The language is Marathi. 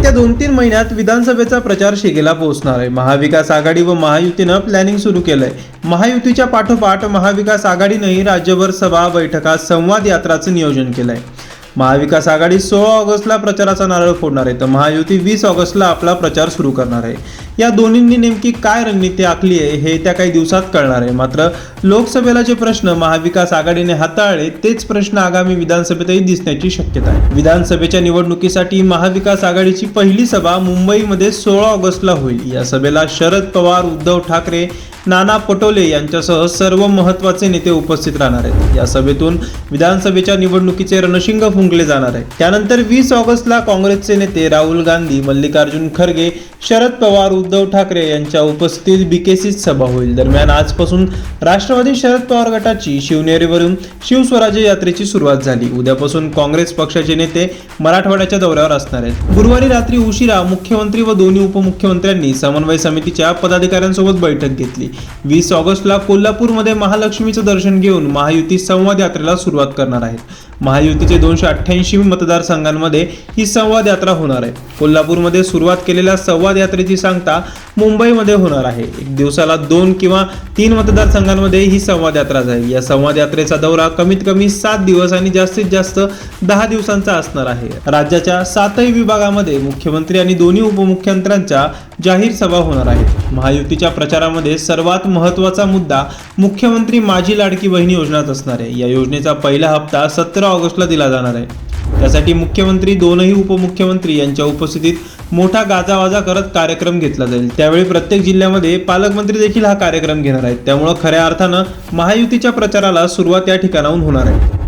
येत्या दोन तीन महिन्यात विधानसभेचा प्रचार शिगेला पोहोचणार आहे. महाविकास आघाडी व महायुतीनं प्लॅनिंग सुरू केलंय. महायुतीच्या पाठोपाठ महाविकास आघाडीनंही राज्यभर सभा बैठका संवाद यात्राचं नियोजन केलंय. महाविकास आघाडी सोळा ऑगस्टला प्रचाराचा नारळ फोडणार आहे. तर महायुती वीस ऑगस्टला आपला प्रचार सुरू करणार आहे. या दोन्हींनी नेमकी काय रणनीती आखली आहे हे त्या काही दिवसात कळणार आहे. मात्र लोकसभेला जे प्रश्न महाविकास आघाडीने हाताळले तेच प्रश्न आगामी विधानसभेतही दिसण्याची शक्यता आहे. विधानसभेच्या निवडणुकीसाठी महाविकास आघाडीची पहिली सभा मुंबईमध्ये सोळा ऑगस्टला होईल. या सभेला शरद पवार उद्धव ठाकरे नाना पटोले यांच्यासह सर्व महत्त्वाचे नेते उपस्थित राहणार आहेत. या सभेतून विधानसभेच्या निवडणुकीचे रणशिंग फुंकले जाणार आहे त्यानंतर वीस ऑगस्टला काँग्रेसचे नेते राहुल गांधी मल्लिकार्जुन खरगे शरद पवार उद्धव ठाकरे यांच्या उपस्थितीत बीकेसीत सभा होईल. दरम्यान आजपासून राष्ट्रवादी शरद पवार गटाची शिवनेरीवरून शिवस्वराज्य यात्रेची सुरुवात झाली. उद्यापासून काँग्रेस पक्षाचे नेते मराठवाड्याच्या दौऱ्यावर असणार आहेत. गुरुवारी रात्री उशिरा मुख्यमंत्री व दोन्ही उपमुख्यमंत्र्यांनी समन्वय समितीच्या पदाधिकाऱ्यांसोबत बैठक घेतली. वीस ऑगस्टला कोल्हापूरमध्ये महालक्ष्मीचं दर्शन घेऊन महायुती संवाद यात्रेला सुरुवात करणार आहेत. महायुतीचे दोनशे अठ्ठ्याऐंशी मतदारसंघांमध्ये ही संवाद यात्रा होणार आहे. कोल्हापूरमध्ये सुरुवात केलेल्या संवाद यात्रेची सांगता मुंबईमध्ये होणार आहे. एक दिवसाला दोन किंवा तीन मतदारसंघांमध्ये ही संवाद यात्रा जाईल. या संवाद यात्रेचा दौरा कमीत कमी सात दिवस आणि जास्तीत जास्त दहा दिवसांचा असणार आहे. राज्याच्या सातही विभागामध्ये मुख्यमंत्री आणि दोन्ही उपमुख्यमंत्र्यांच्या जाहीर सभा होणार आहेत. महायुतीच्या प्रचारामध्ये सर्वात महत्त्वाचा मुद्दा मुख्यमंत्री माझी लाडकी बहिणी योजनाच असणार आहे. या योजनेचा पहिला हप्ता सतरा ऑगस्टला दिला जाणार आहे. त्यासाठी मुख्यमंत्री दोनही उपमुख्यमंत्री यांच्या उपस्थितीत मोठा गाजावाजा करत कार्यक्रम घेतला जाईल. त्यावेळी प्रत्येक जिल्ह्यामध्ये पालकमंत्री देखील हा कार्यक्रम घेणार आहेत. त्यामुळं खऱ्या अर्थानं महायुतीच्या प्रचाराला सुरुवात या ठिकाणाहून होणार आहे.